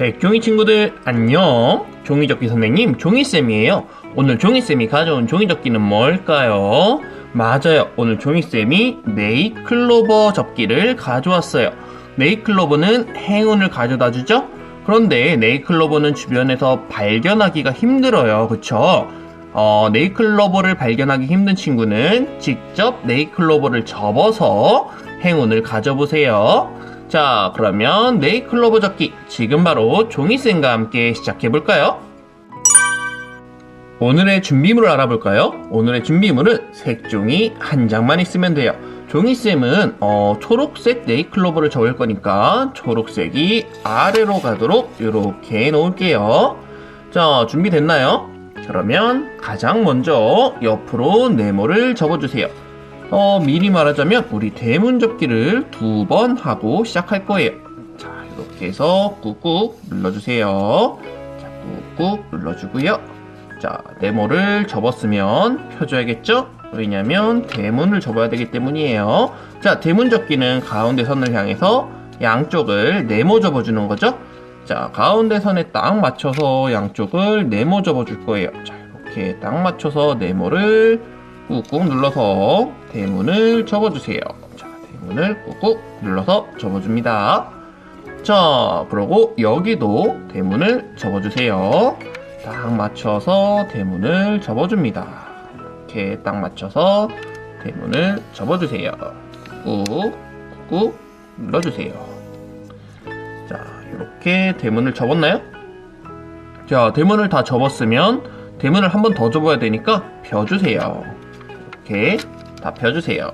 색종이 친구들 안녕 종이접기 선생님 종이쌤이에요 오늘 종이쌤이 가져온 종이접기는 뭘까요? 맞아요 오늘 종이쌤이 네이클로버 접기를 가져왔어요 네이클로버는 행운을 가져다 주죠? 그런데 네이클로버는 주변에서 발견하기가 힘들어요 그쵸? 어, 네이클로버를 발견하기 힘든 친구는 직접 네이클로버를 접어서 행운을 가져보세요 자, 그러면 네이클로버 접기 지금 바로 종이쌤과 함께 시작해볼까요? 오늘의 준비물을 알아볼까요? 오늘의 준비물은 색종이 한 장만 있으면 돼요. 종이쌤은 어, 초록색 네이클로버를 접을 거니까 초록색이 아래로 가도록 이렇게 놓을게요. 자, 준비됐나요? 그러면 가장 먼저 옆으로 네모를 접어주세요. 어, 미리 말하자면 우리 대문 접기를 두 번 하고 시작할 거예요. 자, 이렇게 해서 꾹꾹 눌러주세요. 자, 꾹꾹 눌러주고요. 자, 네모를 접었으면 펴줘야겠죠? 왜냐면 대문을 접어야 되기 때문이에요. 자, 대문 접기는 가운데 선을 향해서 양쪽을 네모 접어주는 거죠? 자, 가운데 선에 딱 맞춰서 양쪽을 네모 접어줄 거예요. 자, 이렇게 딱 맞춰서 네모를 꾹꾹 눌러서 대문을 접어주세요. 자, 대문을 꾹꾹 눌러서 접어줍니다. 자, 그리고 여기도 대문을 접어주세요. 딱 맞춰서 대문을 접어줍니다. 이렇게 딱 맞춰서 대문을 접어주세요. 꾹, 꾹 눌러주세요. 자, 이렇게 대문을 접었나요? 자, 대문을 다 접었으면 대문을 한 번 더 접어야 되니까 펴주세요. 이렇게 다 펴주세요.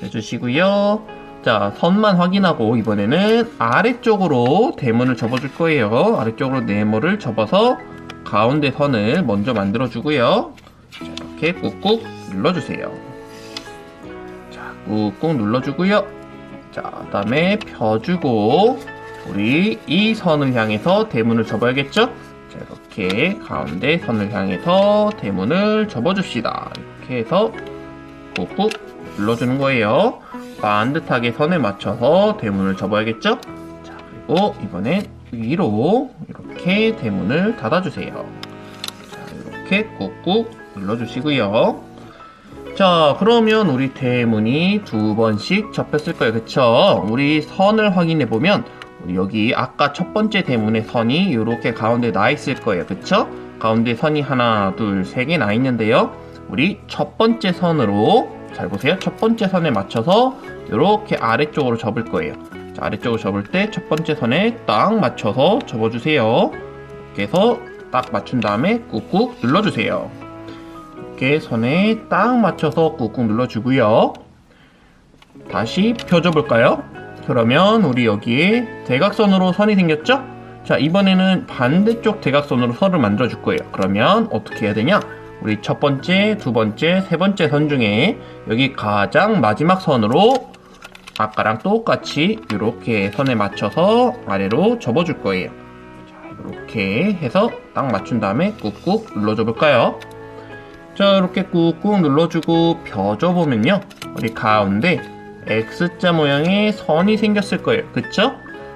펴주시고요. 자, 선만 확인하고 이번에는 아래쪽으로 대문을 접어줄 거예요. 아래쪽으로 네모를 접어서 가운데 선을 먼저 만들어주고요. 자, 이렇게 꾹꾹 눌러주세요. 자, 꾹꾹 눌러주고요. 자, 그 다음에 펴주고 우리 이 선을 향해서 대문을 접어야겠죠? 자, 이렇게 가운데 선을 향해서 대문을 접어줍시다. 이렇게 해서 꾹꾹 눌러주는 거예요. 반듯하게 선에 맞춰서 대문을 접어야겠죠? 자, 그리고 이번엔 위로 이렇게 대문을 닫아주세요. 자, 이렇게 꾹꾹 눌러주시고요. 자, 그러면 우리 대문이 두 번씩 접혔을 거예요. 그쵸? 우리 선을 확인해 보면 여기 아까 첫 번째 대문의 선이 이렇게 가운데 나 있을 거예요. 그쵸? 가운데 선이 하나, 둘, 세 개 나 있는데요. 우리 첫 번째 선으로 잘 보세요. 첫 번째 선에 맞춰서 이렇게 아래쪽으로 접을 거예요. 자, 아래쪽으로 접을 때 첫 번째 선에 딱 맞춰서 접어주세요. 이렇게 해서 딱 맞춘 다음에 꾹꾹 눌러주세요. 이렇게 선에 딱 맞춰서 꾹꾹 눌러주고요. 다시 펴줘볼까요? 그러면 우리 여기에 대각선으로 선이 생겼죠? 자, 이번에는 반대쪽 대각선으로 선을 만들어줄 거예요. 그러면 어떻게 해야 되냐? 우리 첫 번째, 두 번째, 세 번째 선 중에 여기 가장 마지막 선으로 아까랑 똑같이 이렇게 선에 맞춰서 아래로 접어줄 거예요. 자, 이렇게 해서 딱 맞춘 다음에 꾹꾹 눌러줘 볼까요? 자, 이렇게 꾹꾹 눌러주고 펴줘 보면요. 우리 가운데 X자 모양의 선이 생겼을 거예요. 그쵸?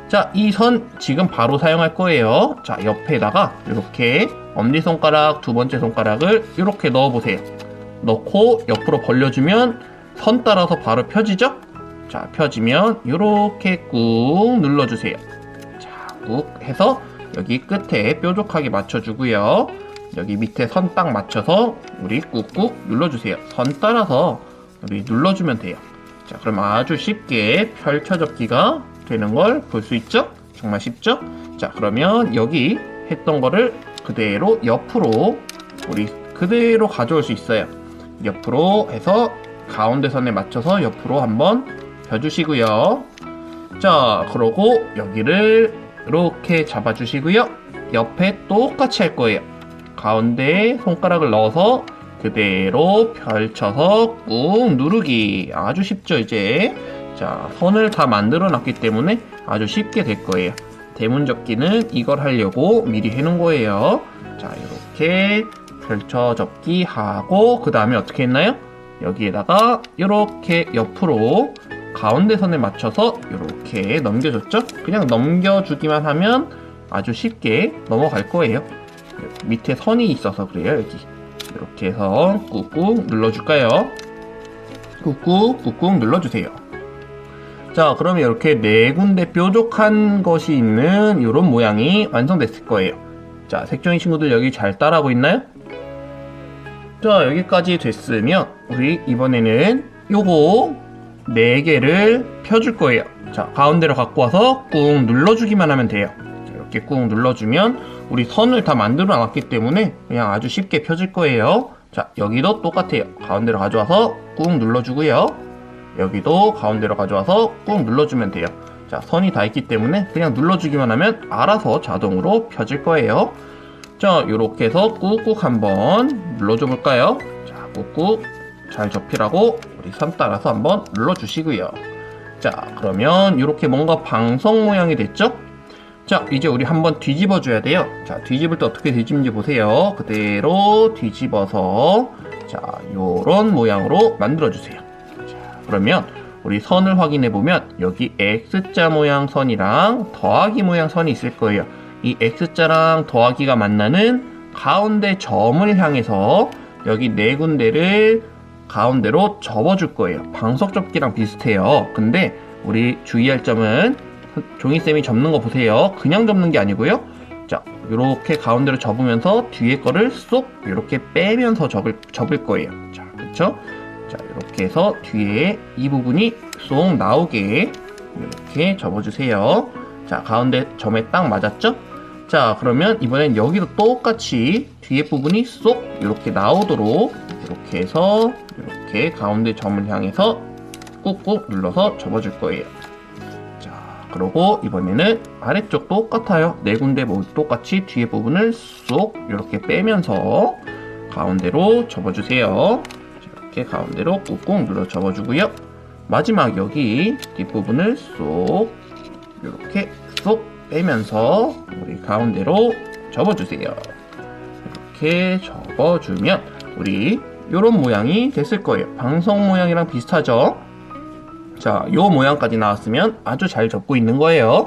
자, 이 선 지금 바로 사용할 거예요. 자, 옆에다가 이렇게 엄지손가락, 두 번째 손가락을 이렇게 넣어보세요. 넣고 옆으로 벌려주면 선 따라서 바로 펴지죠? 자, 펴지면 이렇게 꾹 눌러주세요. 자, 꾹 해서 여기 끝에 뾰족하게 맞춰주고요. 여기 밑에 선 딱 맞춰서 우리 꾹꾹 눌러주세요. 선 따라서 우리 눌러주면 돼요. 자, 그럼 아주 쉽게 펼쳐 접기가 되는 걸 볼 수 있죠? 정말 쉽죠? 자, 그러면 여기 했던 거를 그대로 옆으로 우리 그대로 가져올 수 있어요. 옆으로 해서 가운데 선에 맞춰서 옆으로 한번 펴주시고요. 자, 그러고 여기를 이렇게 잡아주시고요. 옆에 똑같이 할 거예요. 가운데 손가락을 넣어서 그대로 펼쳐서 꾹 누르기. 아주 쉽죠, 이제. 자, 선을 다 만들어 놨기 때문에 아주 쉽게 될 거예요. 대문 접기는 이걸 하려고 미리 해놓은 거예요. 자, 이렇게 펼쳐 접기 하고, 그 다음에 어떻게 했나요? 여기에다가 이렇게 옆으로 가운데 선에 맞춰서 이렇게 넘겨줬죠? 그냥 넘겨주기만 하면 아주 쉽게 넘어갈 거예요. 밑에 선이 있어서 그래요, 여기. 이렇게 해서 꾹꾹 눌러줄까요? 꾹꾹 꾹꾹 눌러주세요. 자, 그러면 이렇게 네 군데 뾰족한 것이 있는 이런 모양이 완성됐을 거예요. 자, 색종이 친구들 여기 잘 따라하고 있나요? 자, 여기까지 됐으면 우리 이번에는 요거 네 개를 펴줄 거예요. 자, 가운데로 갖고 와서 꾹 눌러주기만 하면 돼요. 자, 이렇게 꾹 눌러주면 우리 선을 다 만들어 놨기 때문에 그냥 아주 쉽게 펴질 거예요. 자, 여기도 똑같아요. 가운데로 가져와서 꾹 눌러주고요. 여기도 가운데로 가져와서 꾹 눌러주면 돼요. 자, 선이 다 있기 때문에 그냥 눌러주기만 하면 알아서 자동으로 펴질 거예요. 자, 이렇게 해서 꾹꾹 한번 눌러줘 볼까요? 자, 꾹꾹 잘 접히라고 우리 선 따라서 한번 눌러주시고요. 자, 그러면 이렇게 뭔가 방석 모양이 됐죠? 자, 이제 우리 한번 뒤집어 줘야 돼요. 자, 뒤집을 때 어떻게 뒤집는지 보세요. 그대로 뒤집어서 자, 요런 모양으로 만들어 주세요. 자, 그러면 우리 선을 확인해 보면 여기 X자 모양 선이랑 더하기 모양 선이 있을 거예요. 이 X자랑 더하기가 만나는 가운데 점을 향해서 여기 네 군데를 가운데로 접어줄 거예요. 방석 접기랑 비슷해요. 근데 우리 주의할 점은 종이쌤이 접는 거 보세요. 그냥 접는 게 아니고요. 자, 이렇게 가운데로 접으면서 뒤에 거를 쏙 이렇게 빼면서 접을, 접을 거예요. 자, 그쵸? 자, 이렇게 해서 뒤에 이 부분이 쏙 나오게 이렇게 접어주세요. 자, 가운데 점에 딱 맞았죠? 자, 그러면 이번엔 여기도 똑같이 뒤에 부분이 쏙 이렇게 나오도록 이렇게 해서 이렇게 가운데 점을 향해서 꾹꾹 눌러서 접어줄 거예요. 자, 그리고 이번에는 아래쪽 똑같아요. 네 군데 모두 똑같이 뒤에 부분을 쏙 이렇게 빼면서 가운데로 접어주세요. 자, 이렇게 가운데로 꾹꾹 눌러 접어주고요. 마지막 여기 뒷부분을 쏙 이렇게 쏙 빼면서 우리 가운데로 접어주세요. 이렇게 접어주면 우리 이런 모양이 됐을 거예요. 방석 모양이랑 비슷하죠? 자, 요 모양까지 나왔으면 아주 잘 접고 있는 거예요.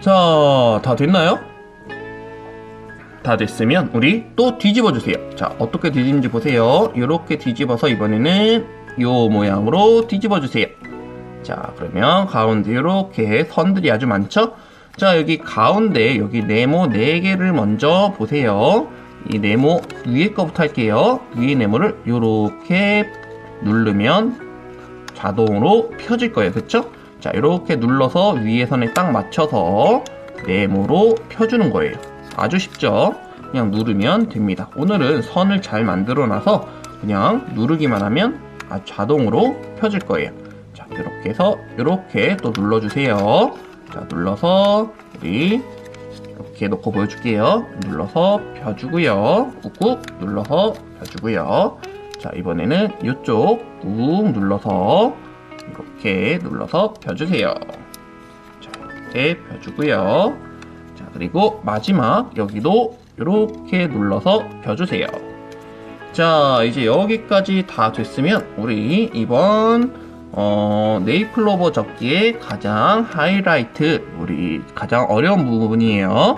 자, 다 됐나요? 다 됐으면 우리 또 뒤집어 주세요. 자, 어떻게 뒤집는지 보세요. 이렇게 뒤집어서 이번에는 요 모양으로 뒤집어 주세요. 자, 그러면 가운데 이렇게 선들이 아주 많죠? 자, 여기 가운데 여기 네모 4개를 먼저 보세요. 이 네모 위에 거부터 할게요. 위에 네모를 이렇게 누르면 자동으로 펴질 거예요. 그쵸? 자, 이렇게 눌러서 위에 선에 딱 맞춰서 네모로 펴주는 거예요. 아주 쉽죠? 그냥 누르면 됩니다. 오늘은 선을 잘 만들어 놔서 그냥 누르기만 하면 아, 자동으로 펴질 거예요. 자, 이렇게 해서 이렇게 또 눌러주세요. 자, 눌러서 우리 이렇게 놓고 보여줄게요. 눌러서 펴주고요. 꾹꾹 눌러서 펴주고요. 자, 이번에는 이쪽 꾹 눌러서 이렇게 눌러서 펴주세요. 자, 이렇게 펴주고요. 자, 그리고 마지막 여기도 이렇게 눌러서 펴주세요. 자, 이제 여기까지 다 됐으면 우리 이번 어, 네잎클로버 접기의 가장 하이라이트, 우리 가장 어려운 부분이에요.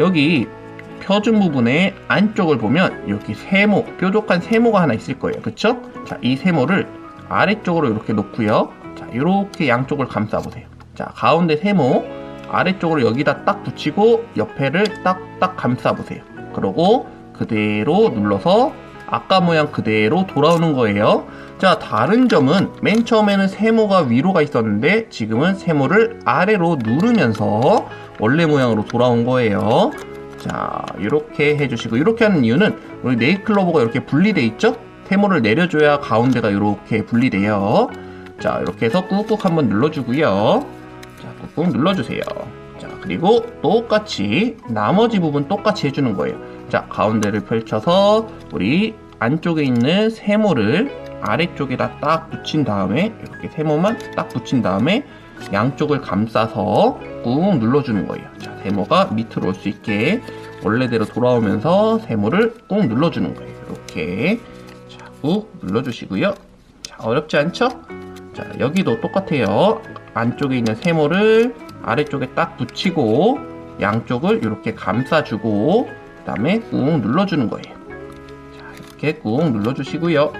여기 펴준 부분의 안쪽을 보면 여기 세모, 뾰족한 세모가 하나 있을 거예요. 그쵸? 자, 이 세모를 아래쪽으로 이렇게 놓고요. 자, 이렇게 양쪽을 감싸 보세요. 자, 가운데 세모 아래쪽으로 여기다 딱 붙이고 옆에를 딱딱 감싸 보세요. 그러고 그대로 눌러서 아까 모양 그대로 돌아오는 거예요. 자, 다른 점은 맨 처음에는 세모가 위로 가 있었는데 지금은 세모를 아래로 누르면서 원래 모양으로 돌아온 거예요. 자, 이렇게 해주시고 이렇게 하는 이유는 우리 네일클로버가 이렇게 분리돼 있죠? 세모를 내려줘야 가운데가 이렇게 분리돼요. 자, 이렇게 해서 꾹꾹 한번 눌러주고요. 자, 꾹꾹 눌러주세요. 자, 그리고 똑같이 나머지 부분 똑같이 해주는 거예요. 자, 가운데를 펼쳐서 우리 안쪽에 있는 세모를 아래쪽에다 딱 붙인 다음에 이렇게 세모만 딱 붙인 다음에 양쪽을 감싸서 꾹 눌러주는 거예요. 자, 세모가 밑으로 올 수 있게 원래대로 돌아오면서 세모를 꾹 눌러주는 거예요. 이렇게 자, 꾹 눌러주시고요. 자, 어렵지 않죠? 자, 여기도 똑같아요. 안쪽에 있는 세모를 아래쪽에 딱 붙이고 양쪽을 이렇게 감싸주고 그 다음에 꾹 눌러주는 거예요. 자, 이렇게 꾹 눌러주시고요.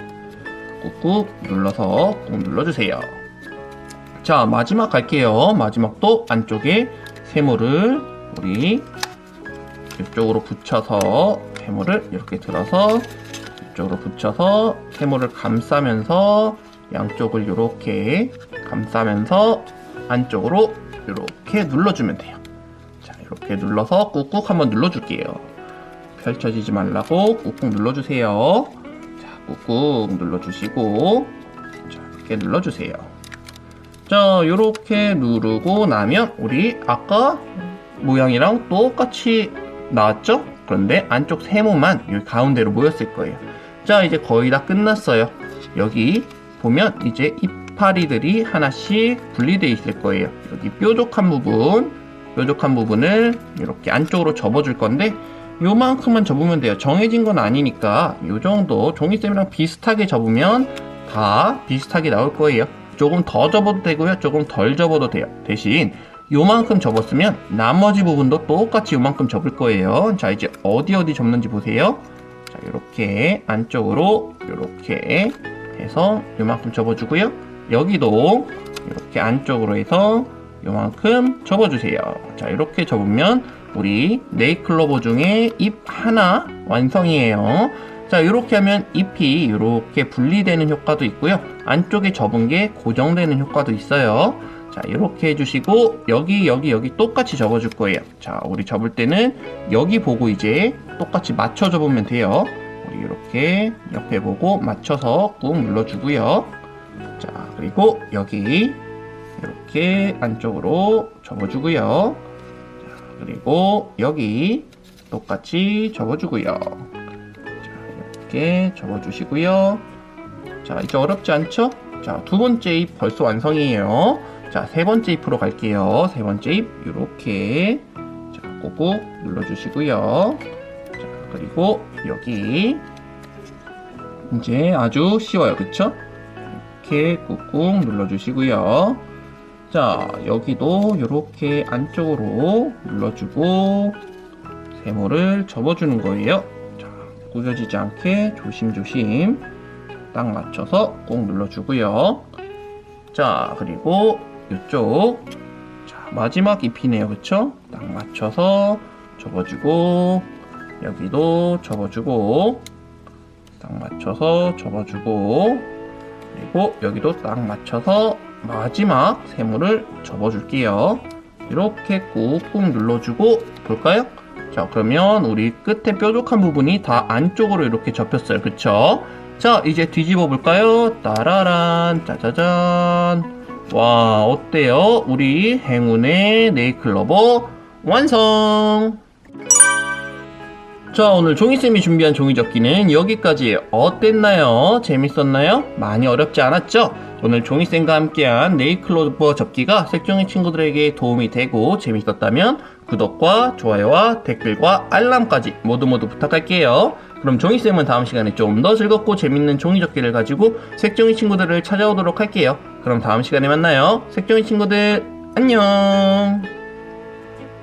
꾹꾹 눌러서 꾹 눌러주세요. 자, 마지막 갈게요. 마지막도 안쪽에 세모를 우리 이쪽으로 붙여서 세모를 이렇게 들어서 이쪽으로 붙여서 세모를 감싸면서 양쪽을 이렇게 감싸면서 안쪽으로 이렇게 눌러주면 돼요. 자, 이렇게 눌러서 꾹꾹 한번 눌러줄게요. 펼쳐지지 말라고 꾹꾹 눌러주세요. 자, 꾹꾹 눌러주시고, 자, 이렇게 눌러주세요. 자, 이렇게 누르고 나면 우리 아까 모양이랑 똑같이 나왔죠? 그런데 안쪽 세모만 여기 가운데로 모였을 거예요. 자, 이제 거의 다 끝났어요. 여기 보면 이제 이파리들이 하나씩 분리되어 있을 거예요. 여기 뾰족한 부분, 뾰족한 부분을 이렇게 안쪽으로 접어줄 건데 요만큼만 접으면 돼요. 정해진 건 아니니까 요 정도 종이쌤이랑 비슷하게 접으면 다 비슷하게 나올 거예요. 조금 더 접어도 되고요. 조금 덜 접어도 돼요. 대신 요만큼 접었으면 나머지 부분도 똑같이 요만큼 접을 거예요. 자, 이제 어디 어디 접는지 보세요. 자, 이렇게 안쪽으로 이렇게 해서 요만큼 접어주고요. 여기도 이렇게 안쪽으로 해서 요만큼 접어주세요. 자, 이렇게 접으면 우리 네이클로버 중에 잎 하나 완성이에요. 자, 이렇게 하면 잎이 이렇게 분리되는 효과도 있고요. 안쪽에 접은 게 고정되는 효과도 있어요. 자, 이렇게 해주시고, 여기, 여기, 여기 똑같이 접어줄 거예요. 자, 우리 접을 때는 여기 보고 이제 똑같이 맞춰 접으면 돼요. 우리 이렇게 옆에 보고 맞춰서 꾹 눌러주고요. 자, 그리고 여기 이렇게 안쪽으로 접어주고요. 자, 그리고 여기 똑같이 접어주고요. 자, 이렇게 접어주시고요. 자, 이제 어렵지 않죠? 자, 두 번째 잎 벌써 완성이에요. 자, 세 번째 잎으로 갈게요. 세 번째 잎, 이렇게. 자, 꾹꾹 눌러주시고요. 자, 그리고 여기. 이제 아주 쉬워요. 그쵸? 이렇게 꾹꾹 눌러주시고요. 자, 여기도 이렇게 안쪽으로 눌러주고, 세모를 접어주는 거예요. 자, 구겨지지 않게 조심조심 딱 맞춰서 꾹 눌러주고요. 자, 그리고 이쪽. 자, 마지막 잎이네요. 그쵸? 딱 맞춰서 접어주고, 여기도 접어주고, 딱 맞춰서 접어주고, 그리고 여기도 딱 맞춰서 마지막 세모를 접어줄게요. 이렇게 꾹꾹 눌러주고, 볼까요? 자, 그러면 우리 끝에 뾰족한 부분이 다 안쪽으로 이렇게 접혔어요. 그쵸? 자, 이제 뒤집어 볼까요? 따라란, 짜자잔. 와, 어때요? 우리 행운의 네이클로버 완성! 자, 오늘 종이쌤이 준비한 종이접기는 여기까지예요. 어땠나요? 재밌었나요? 많이 어렵지 않았죠? 오늘 종이쌤과 함께한 네이클로버 접기가 색종이 친구들에게 도움이 되고 재밌었다면 구독과 좋아요와 댓글과 알람까지 모두 모두 부탁할게요. 그럼 종이쌤은 다음 시간에 좀 더 즐겁고 재밌는 종이접기를 가지고 색종이 친구들을 찾아오도록 할게요. 그럼 다음 시간에 만나요. 색종이 친구들, 안녕!